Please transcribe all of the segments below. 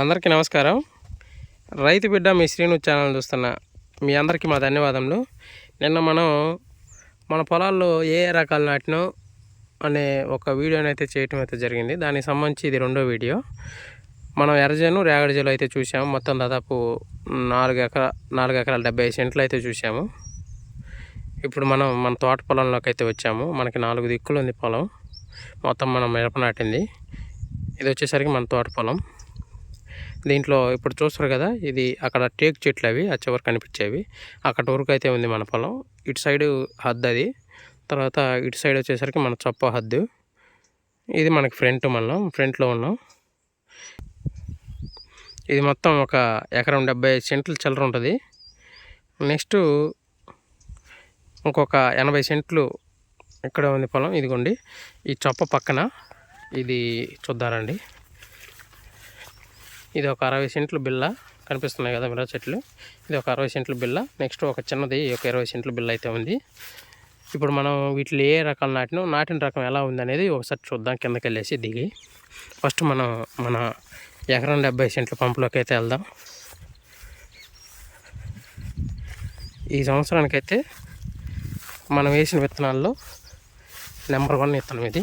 అందరికీ నమస్కారం. రైతు బిడ్డ మీ శ్రీను ఛానల్ చూస్తున్నా మీ అందరికీ మా ధన్యవాదములు. నిన్న మనం మన పొలాల్లో ఏ ఏ రకాలు నాటినో అనే ఒక వీడియోని అయితే చేయటం అయితే జరిగింది. దానికి సంబంధించి ఇది రెండో వీడియో. మనం ఎర్రజను రేగడిజేలు అయితే చూసాము మొత్తం దాదాపు నాలుగు ఎకరా నాలుగు ఎకరాల డెబ్బై సెంట్లు అయితే చూసాము ఇప్పుడు మనం మన తోట పొలంలోకి అయితే వచ్చాము. మనకి నాలుగు దిక్కులు ఉంది పొలం. మొత్తం మనం మిరప నాటింది. ఇది వచ్చేసరికి మన తోట పొలం. దీంట్లో ఇప్పుడు చూస్తారు కదా ఇది అక్కడ టేక్ చెట్లు అవి ఆ చివరి కనిపించేవి. అక్కడ వరకు అయితే ఉంది మన పొలం. ఇటు సైడ్ హద్దు అది. తర్వాత ఇటు సైడ్ వచ్చేసరికి మన చొప్ప హద్దు. ఇది మనకి ఫ్రంట్ మనం ఫ్రంట్లో ఉన్నాం. ఇది మొత్తం ఒక ఎకరం డెబ్బై సెంట్లు చిల్లర ఉంటుంది. నెక్స్ట్ ఇంకొక ఎనభై సెంట్లు ఇక్కడ ఉంది పొలం. ఇదిగోండి. ఈ చొప్ప పక్కన ఇది చూద్దారండి ఇది ఒక అరవై సెంట్లు బిల్ల కనిపిస్తున్నాయి కదా మిరప చెట్లు. ఇది ఒక అరవై సెంట్లు బిల్ల. నెక్స్ట్ ఒక చిన్నది ఒక ఇరవై సెంట్లు బిల్ల అయితే ఉంది. ఇప్పుడు మనం వీటిలో ఏ రకాలు నాటినో నాటిన రకం ఎలా ఉంది అనేది ఒకసారి చూద్దాం కిందకి వెళ్ళేసి దిగి. ఫస్ట్ మనం మన ఎకరం డెబ్బై సెంట్ల పంపులోకి అయితే వెళ్దాం. ఈ సంవత్సరానికైతే మనం వేసిన విత్తనాల్లో నెంబర్ వన్ విత్తనం ఇది.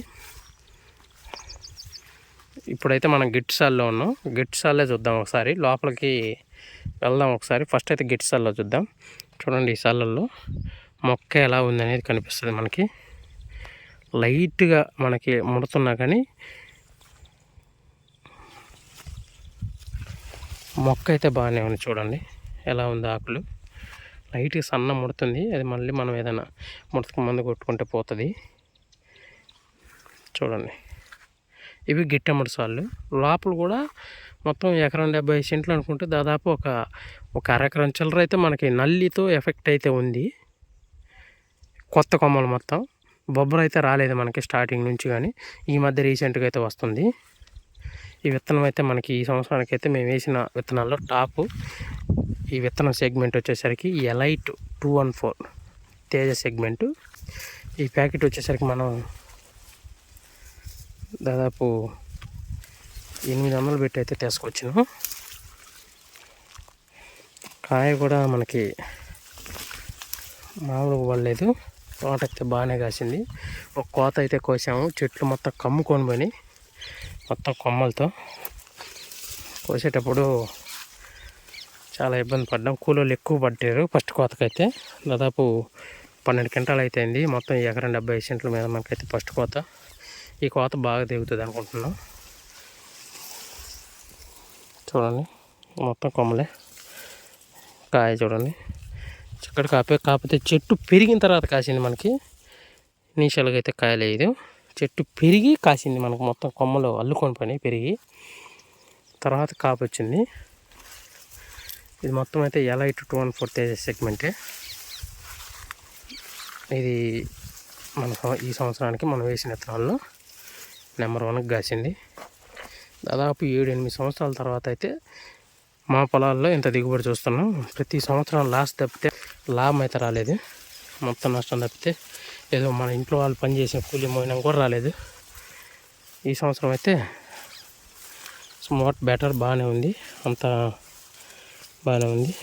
ఇప్పుడైతే మనం గిట్సాల్లో ఉన్నాం. గిట్సాలే చూద్దాం ఒకసారి. లోపలికి వెళ్దాం ఒకసారి. ఫస్ట్ అయితే గిట్సాల్లో చూద్దాం. చూడండి ఈ సాలల్లో మొక్క ఎలా ఉందనేది కనిపిస్తుంది మనకి. లైట్గా మనకి ముడుతున్నా కానీ మొక్క అయితే బాగానే ఉంది చూడండి. ఎలా ఉంది ఆకులు? లైట్గా సన్న ముడుతుంది. అది మళ్ళీ మనం ఏదైనా ముడతకు మందు కొట్టుకుంటే పోతుంది. చూడండి. ఇవి గిట్టమ్మడి సార్లు లోపల కూడా మొత్తం ఎకరం డెబ్బై ఐదు సెంట్లు అనుకుంటే దాదాపు ఒక ఒక అరెకరం చిల్లర అయితే మనకి నల్లితో ఎఫెక్ట్ అయితే ఉంది. కొత్త కొమ్మలు మొత్తం. బొబ్బరు అయితే రాలేదు మనకి స్టార్టింగ్ నుంచి కానీ. ఈ మధ్య రీసెంట్గా అయితే వస్తుంది. ఈ విత్తనం అయితే మనకి ఈ సంవత్సరానికి అయితే మేము వేసిన విత్తనాల్లో టాపు. ఈ విత్తనం సెగ్మెంట్ వచ్చేసరికి elite two one four Teja segment. ఈ ప్యాకెట్ వచ్చేసరికి మనం దాదాపు ఎనిమిది వందలు పెట్టి అయితే తీసుకొచ్చాను కాయ కూడా మనకి మామూలుగా పడలేదు. తోట అయితే బాగానే కాసింది. ఒక కోత అయితే కోసాము. చెట్లు మొత్తం కమ్ముకొని పోయి మొత్తం కొమ్మలతో. కోసేటప్పుడు చాలా ఇబ్బంది పడ్డాం. కూలోళ్ళు ఎక్కువ పడ్డారు ఫస్ట్ కోతకైతే. దాదాపు పన్నెండు క్వింటాలు అయితే అయింది మొత్తం ఎకరం డెబ్బై ఐదు సెంట్ల మీద మనకైతే ఫస్ట్ కోత. ఈ కోత బాగా దిగుతుంది అనుకుంటున్నాం. చూడండి మొత్తం కొమ్మలే. కాయ చూడండి. చిక్కడి కాపే కాకపోతే చెట్టు పెరిగిన తర్వాత కాసింది మనకి. ఇనీషియల్గా అయితే కాయలేదు చెట్టు పెరిగి కాసింది మనకు మొత్తం కొమ్మలు అల్లుకొని పోయినాయి పెరిగి. తర్వాత కాపు వచ్చింది. ఇది మొత్తం అయితే elite two one four Teja సెగ్మెంటే. ఇది మన ఈ సంవత్సరానికి మనం వేసిన విత్తనాల్లో నెంబర్ వన్కి కాసింది. దాదాపు ఏడు ఎనిమిది సంవత్సరాల తర్వాత అయితే మా పొలాల్లో ఇంత దిగుబడి చూస్తున్నాం. ప్రతి సంవత్సరం లాస్ తప్పితే లాభం అయితే రాలేదు. మొత్తం నష్టం తప్పితే ఏదో మన ఇంట్లో వాళ్ళు పనిచేసిన కూలి మోయినా కూడా రాలేదు. ఈ సంవత్సరం అయితే స్మార్ట్ బెటర్ బాగానే ఉంది. అంత బాగానే ఉంది.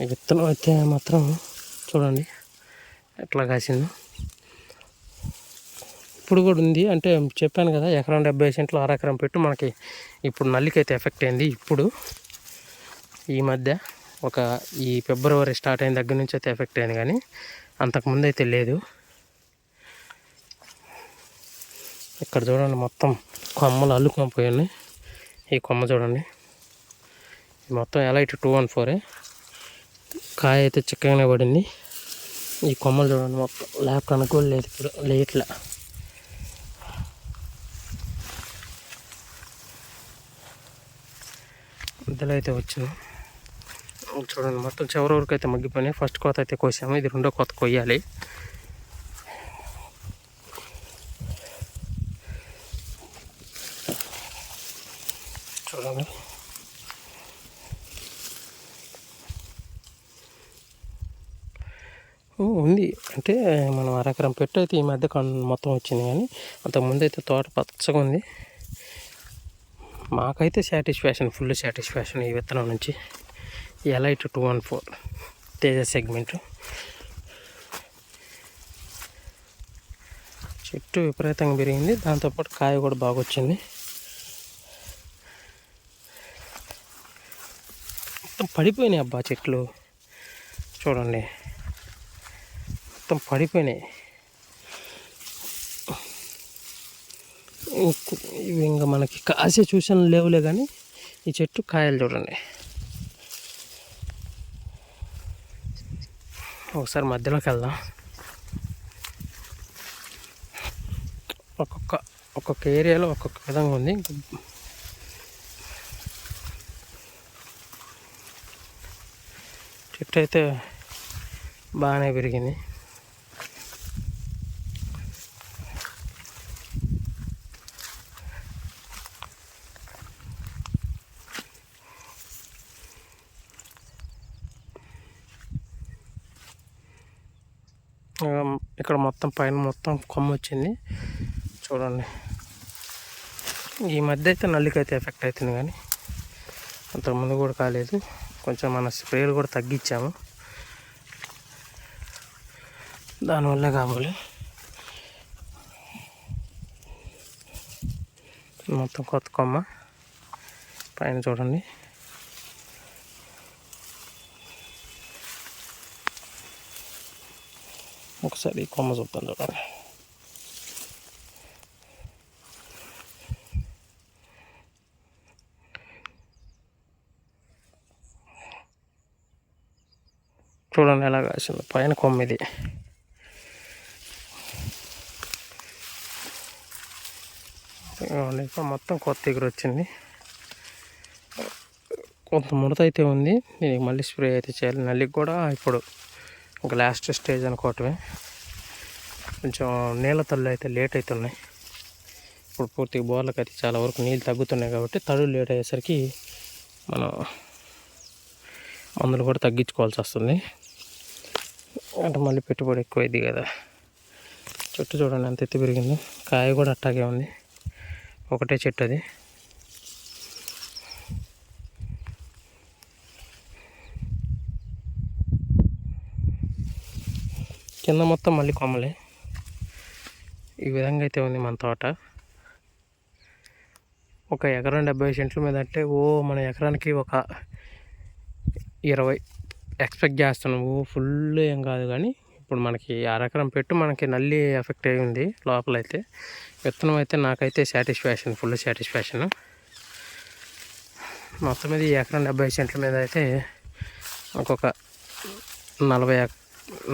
విత్తనం అయితే మాత్రం చూడండి ఎట్లా కాసిందో. ఇప్పుడు కూడా ఉంది. అంటే చెప్పాను కదా ఎకరం డెబ్బై సెంట్లు అర ఎకరం పెట్టు మనకి ఇప్పుడు నల్లికైతే ఎఫెక్ట్ అయింది. ఇప్పుడు ఈ మధ్య ఒక ఈ ఫిబ్రవరి స్టార్ట్ అయిన దగ్గర నుంచి అయితే ఎఫెక్ట్ అయింది కానీ అంతకుముందు అయితే లేదు. ఇక్కడ చూడండి మొత్తం కొమ్మలు అల్లుకొని పోయాయి ఈ కొమ్మ చూడండి. మొత్తం మొత్తం ఎలైట్ టూ వన్ ఫోరే. కాయ అయితే చిక్కగానే పడింది. ఈ కొమ్మలు చూడండి మొత్తం ల్యాబ్ కూడా లేదు ఇప్పుడు లేట్లా. ముద్దలు అయితే వచ్చింది చూడండి మొత్తం చివరి వరకు అయితే మగ్గిపోయినాయి. ఫస్ట్ కోత అయితే కోసాము. ఇది రెండో కోత కొయ్యాలి. చూడండి. ఉంది. అంటే మనం అరెకరం పెట్టు అయితే ఈ మధ్య మొత్తం వచ్చింది కానీ అంతకుముందు అయితే తోట పచ్చగా ఉంది. మాకైతే సాటిస్ఫాక్షన్ ఫుల్ సాటిస్ఫాక్షన్ ఈ విత్తనం నుంచి. Elite two one four Teja segment. చెట్టు విపరీతంగా పెరిగింది. దాంతోపాటు కాయ కూడా బాగా వచ్చింది. మొత్తం పడిపోయినాయి అబ్బా చెట్లు. చూడండి. మొత్తం పడిపోయినాయి. ఇవి ఇంకా మనకి కాసే చూసిన లేవులే కానీ ఈ చెట్టు కాయలు చూడండి. ఒకసారి మధ్యలోకి వెళ్దాం. ఒక్కొక్క ఒక్కొక్క ఏరియాలో ఒక్కొక్క విధంగా ఉంది. చెట్టు అయితే బాగానే పెరిగింది ఇక్కడ మొత్తం పైన మొత్తం కొమ్మ వచ్చింది. చూడండి. ఈ మధ్య అయితే నల్లికైతే ఎఫెక్ట్ అవుతుంది కానీ అంతకుముందు కూడా కాలేదు. కొంచెం మన స్ప్రేలు కూడా తగ్గించాము. దానివల్ల కావాలి మొత్తం కొత్త కొమ్మ. పైన చూడండి. ఒకసారి కొమ్మ చూద్దాం చూడండి చూడండి ఎలా కాసింది పైన కొమ్మ ఇది మొత్తం కొత్త ఎగురు వచ్చింది కొంత ముడత అయితే ఉంది దీనికి మళ్ళీ స్ప్రే అయితే చేయాలి నల్లికి కూడా ఇప్పుడు ఒక లాస్ట్ స్టేజ్ అనుకోవటమే. కొంచెం నీళ్ళ తల్లు అయితే లేట్ అవుతున్నాయి ఇప్పుడు పూర్తిగా బోర్లకు అయితే చాలా వరకు నీళ్ళు తగ్గుతున్నాయి కాబట్టి తడులు లేట్ అయ్యేసరికి మనం మందులు కూడా తగ్గించుకోవాల్సి వస్తుంది. అంటే మళ్ళీ పెట్టుబడి ఎక్కువైంది కదా. చెట్టు చూడండి ఎంత ఎత్తు పెరిగింది. కాయ కూడా అట్టాగే ఉంది. ఒకటే చెట్టు అది. కింద మొత్తం మళ్ళీ కొమ్మలే. ఈ విధంగా అయితే ఉంది మన తోట. ఒక ఎకరం డెబ్బై సెంట్ల మీద అంటే ఓ మన ఎకరానికి ఒక ఇరవై ఎక్స్పెక్ట్ చేస్తున్నాం. ఓ ఫుల్ ఏం కాదు కానీ ఇప్పుడు మనకి అరెకరం పెట్టు మనకి నల్లి ఎఫెక్ట్ అయి ఉంది లోపలైతే. విత్తనం అయితే నాకైతే సాటిస్ఫాక్షన్ ఫుల్ సాటిస్ఫాక్షన్. మొత్తం మీద ఈ ఎకరం డెబ్బై సెంట్ల మీద అయితే ఒక్కొక్క నలభై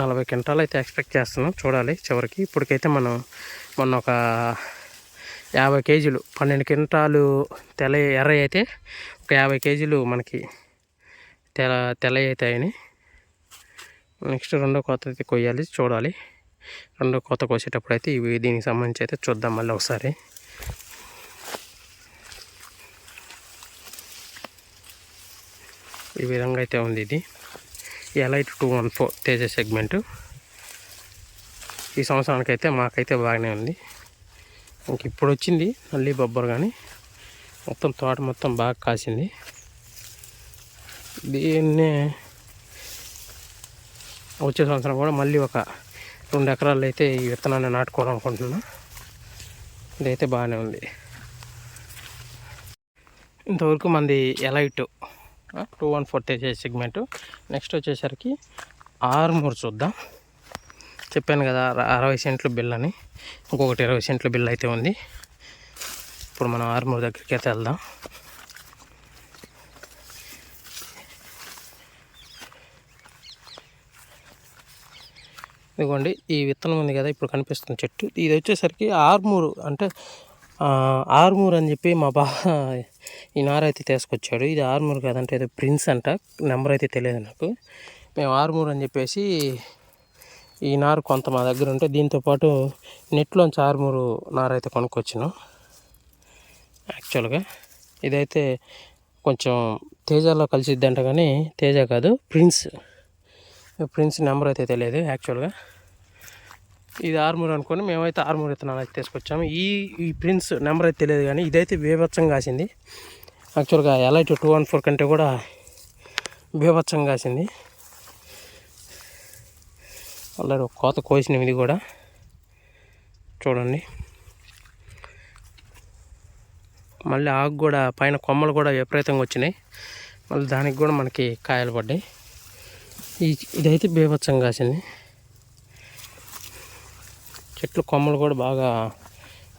నలభై క్వింటాలు అయితే ఎక్స్పెక్ట్ చేస్తున్నాం. చూడాలి చివరికి. ఇప్పటికైతే మనం మొన్న ఒక యాభై కేజీలు పన్నెండు క్వింటాలు తెల్ల ఎర్ర అయితే ఒక యాభై కేజీలు మనకి తెల తెల్ల అవుతాయని నెక్స్ట్ రెండో కోత అయితే కొయ్యాలి. చూడాలి. రెండో కోత కోసేటప్పుడు అయితే ఇవి దీనికి సంబంధించి అయితే చూద్దాం మళ్ళీ ఒకసారి. ఈ విధంగా అయితే ఉంది ఇది. Elite two one four Teja segment ఈ సంవత్సరానికి అయితే మాకైతే బాగానే ఉంది. ఇంక ఇప్పుడు వచ్చింది మళ్ళీ బొబ్బరు కానీ మొత్తం తోట మొత్తం బాగా కాసింది. దీన్నే వచ్చే సంవత్సరం కూడా మళ్ళీ ఒక రెండు ఎకరాలు అయితే ఈ విత్తనాన్ని నాటుకోవాలి అనుకుంటున్నాను ఇదైతే బాగానే ఉంది. ఇంతవరకు మంది elite two one four Teja segment. Next వచ్చేసరికి ఆర్మూర్ చూద్దాం. చెప్పాను కదా అరవై సెంట్లు బిల్ అని ఇంకొకటి ఇరవై సెంట్ల బిల్ అయితే ఉంది. ఇప్పుడు మనం ఆర్మూర్ దగ్గరికి అయితే వెళ్దాం. ఇదిగోండి ఈ విత్తనం ఉంది కదా ఇప్పుడు కనిపిస్తుంది చెట్టు. ఇది వచ్చేసరికి ఆర్మూరు అంటే ఆర్మూర్ అని చెప్పి మా బావ ఈ నార అయితే తీసుకొచ్చాడు. ఇది ఆర్మూర్ కాదంటే ఏదో ప్రిన్స్ అంట. నెంబర్ అయితే తెలియదు నాకు. మేము ఆర్మూర్ అని చెప్పేసి ఈ నారు కొంత మా దగ్గర ఉంటే దీంతో పాటు నెట్లోంచి ఆర్మూరు నార అయితే కొనుక్కొచ్చినాం. యాక్చువల్గా ఇదైతే కొంచెం తేజాలో కలిసిద్దంట కానీ తేజ కాదు ప్రిన్స్. ప్రిన్స్ నెంబర్ అయితే తెలియదు యాక్చువల్గా. ఇది ఆర్మూర్ అనుకొని మేమైతే ఆర్మూర్ విత్తనాలు అయితే తీసుకొచ్చాము. ఈ ఈ ప్రిన్స్ నెంబర్ అయితే తెలియదు కానీ ఇదైతే బీభత్సం కాసింది. యాక్చువల్గా ఎలైట్ టూ వన్ ఫోర్ కంటే కూడా బీభత్సం కాసింది. ఆల్రెడీ ఒక కోత కోసినవి ఇది కూడా. చూడండి. మళ్ళీ ఆకు కూడా పైన కొమ్మలు కూడా విపరీతంగా వచ్చినాయి. మళ్ళీ దానికి కూడా మనకి కాయలు పడ్డాయి. ఇదైతే బీభత్సం కాసింది. చెట్లు కొమ్మలు కూడా బాగా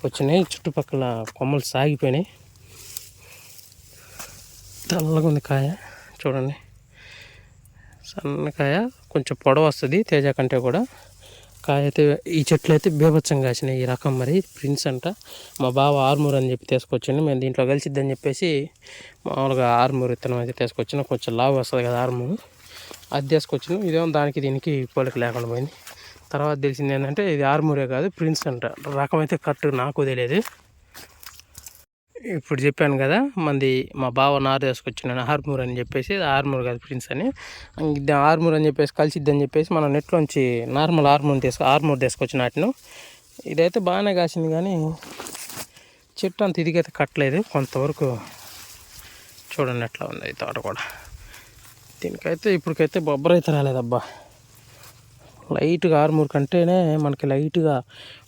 వచ్చినాయి. చుట్టుపక్కల కొమ్మలు సాగిపోయినాయి. తెల్లగా ఉంది కాయ. చూడండి. సన్నకాయ కొంచెం పొడవ వస్తుంది తేజ కంటే కూడా. కాయ అయితే ఈ చెట్లు అయితే బీభత్సం కాసినాయి. ఈ రకం మరి ప్రిన్స్ అంట. మా బావ ఆర్మూర్ అని చెప్పి తీసుకొచ్చిండు. మేము దీంట్లో కలిసిద్దని చెప్పేసి మామూలుగా ఆర్మూర్ విత్తనం అయితే తీసుకొచ్చిన. కొంచెం లావు వస్తుంది కదా ఆర్మూర్. అది తీసుకొచ్చిన. ఇదేమో దానికి దీనికి పోలిక లేకుండా పోయింది. తర్వాత తెలిసింది ఏంటంటే ఇది ఆర్మూరే కాదు ప్రిన్స్ అంట. రకం అయితే కరెక్ట్ నాకు తెలియదు. ఇప్పుడు చెప్పాను కదా మంది మా బావ నారు తీసుకొచ్చినాను ఆర్మూర్ అని చెప్పేసి ఆర్మూర్ కాదు ప్రిన్స్ అని. ఆర్మూర్ అని చెప్పేసి కలిసిద్దని చెప్పేసి మనం నెట్లోంచి నార్మల్ ఆర్మూర్ తీసుకు ఆర్మూర్ తీసుకొచ్చిన వాటిను. ఇదైతే బాగానే కాసింది కానీ చెట్టు అంత ఇదిగైతే కట్టలేదు. కొంతవరకు చూడండి ఎట్లా ఉంది తోట కూడా. దీనికైతే ఇప్పటికైతే బొబ్బరైతే రాలేదబ్బా. లైట్గా ఆర్మూర్ కంటేనే మనకి లైట్గా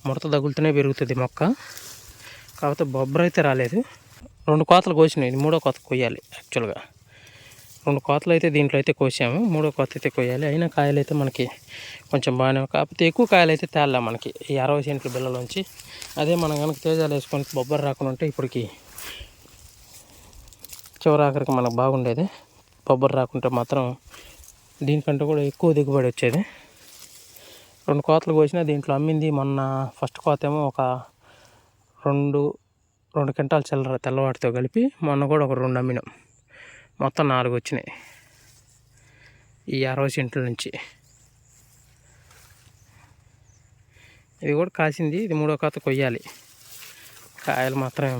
ముడత తగులుతూనే పెరుగుతుంది మొక్క. కాకపోతే బొబ్బర అయితే రాలేదు. రెండు కోతలు కోసినాయి. మూడో కోత కొయ్యాలి యాక్చువల్గా. రెండు కోతలు అయితే దీంట్లో అయితే కోసాము. మూడో కోత అయితే కొయ్యాలి. అయినా కాయలు అయితే మనకి కొంచెం బాగానే కాకపోతే ఎక్కువ కాయలు అయితే తేలా మనకి. ఈ అరవై సెంట్ల బిల్లలోంచి అదే మనం కనుక తేజాలు వేసుకొని బొబ్బర రాకుండా ఉంటే ఇప్పటికి చివరి ఆఖరికి మనకు బాగుండేది. బొబ్బర రాకుంటే మాత్రం దీనికంటే కూడా ఎక్కువ దిగుబడి వచ్చేది. రెండు కోతలు కోసిన దీంట్లో అమ్మింది మొన్న ఫస్ట్ కోత ఏమో ఒక రెండు రెండు క్వింటాల చిల్లర తెల్లవాటితో కలిపి మొన్న కూడా ఒక రెండు అమ్మినాం. మొత్తం నాలుగు వచ్చినాయి. ఈ అరవై సెంట్ల నుంచి. ఇది కూడా కాసింది ఇది మూడో కాత కొయ్యాలి. కాయలు మాత్రం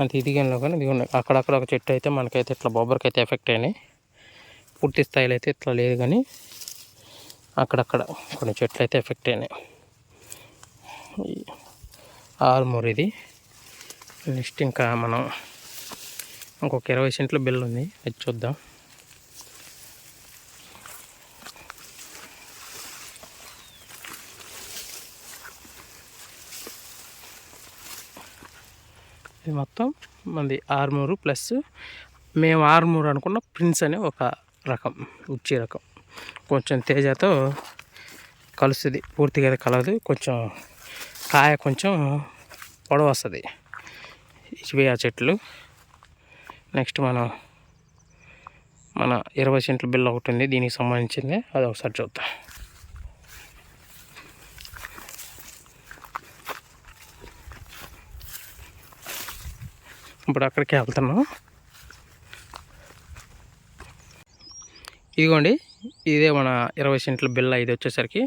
అంత ఇదిగంలో కానీ ఇది ఉన్నాయి. అక్కడక్కడ ఒక చెట్టు అయితే మనకైతే ఇట్లా బొబ్బరికైతే ఎఫెక్ట్ అయినాయి. పూర్తి స్థాయిలో అయితే ఇట్లా లేదు కానీ అక్కడక్కడ కొన్ని చెట్లు అయితే ఎఫెక్ట్ అయినాయి. ఆర్మూర్ ఇది. నెక్స్ట్ ఇంకా మనం ఇంకొక ఇరవై సెంట్ల బిల్ ఉంది. అది చూద్దాం. ఇది మొత్తం మంది ఆర్మూరు ప్లస్ మేము ఆర్మూర్ అనుకున్న ప్రిన్స్ అనే ఒక రకం ఉచ్చి రకం. కొంచెం తేజతో కలుస్తుంది. పూర్తిగా కలదు కొంచెం కాయ కొంచెం పొడవు వస్తుంది. ఇవి ఆ చెట్లు. నెక్స్ట్ మనం మన ఇరవై సెంట్ల బిల్ ఒకటి ఉంది. దీనికి సంబంధించింది. అది ఒకసారి చూద్దాం. ఇప్పుడు అక్కడికి వెళ్తున్నాం. ఇదిగోండి. ఇదే మన ఇరవై సెంట్ల బిల్ల ఇది వచ్చేసరికి.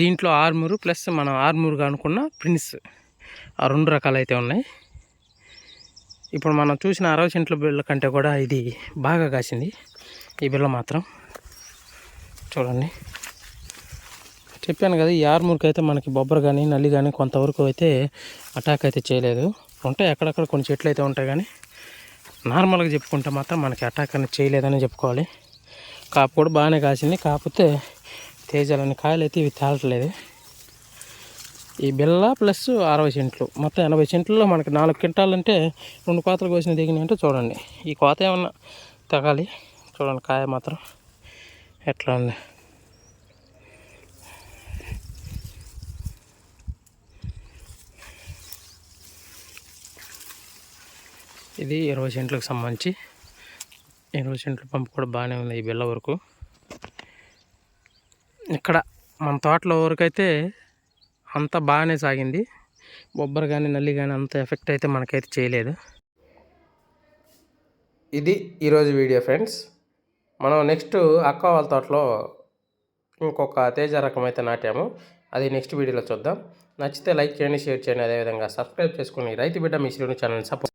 దీంట్లో ఆర్మూరు ప్లస్ మనం ఆర్మూరుగా అనుకున్న ప్రిన్స్ ఆ రెండు రకాలు అయితే ఉన్నాయి. ఇప్పుడు మనం చూసిన అరవై సెంట్ల బిల్ల కంటే కూడా ఇది బాగా కాసింది. ఈ బిల్ల మాత్రం. చూడండి. చెప్పాను కదా ఈ ఆర్మూర్కి అయితే మనకి బొబ్బరు కానీ నల్లి కానీ కొంతవరకు అయితే అటాక్ అయితే చేయలేదు. ఉంటాయి అక్కడక్కడ కొన్ని చెట్లు అయితే ఉంటాయి కానీ నార్మల్గా చెప్పుకుంటే మాత్రం మనకి అటాక్ అనేది చేయలేదని చెప్పుకోవాలి. కాపు కూడా బాగానే కాసింది. కాకపోతే తేజాలని కాయలు అయితే ఇవి తేలట్లేదు. ఈ బిల్ల ప్లస్ అరవై సెంట్లు. మొత్తం ఎనభై సెంట్లలో మనకి నాలుగు క్వింటాలంటే రెండు కోతలు కోసిన దిగినాయంటే చూడండి. ఈ కోత ఏమన్నా తగాలి? చూడండి కాయ మాత్రం ఎట్లా ఉంది? ఇది ఇరవై సెంట్లకు సంబంధించి ఇరవై సెంట్ల పంపు కూడా బాగానే ఉంది ఈ బిల్ల వరకు. ఇక్కడ మన తోటలో వరకు అయితే అంత బాగానే సాగింది. బొబ్బరు కానీ నల్లి కానీ అంత ఎఫెక్ట్ అయితే మనకైతే చేయలేదు. ఇది ఈరోజు వీడియో ఫ్రెండ్స్. మనం నెక్స్ట్ అక్క వాళ్ళ తోటలో ఇంకొక తేజ రకం అయితే నాటాము. అది నెక్స్ట్ వీడియోలో చూద్దాం. నచ్చితే లైక్ చేయండి షేర్ చేయండి. అదేవిధంగా సబ్స్క్రైబ్ చేసుకుని రైతు బిడ్డ మీ శ్రీను ఛానల్ సపోర్ట్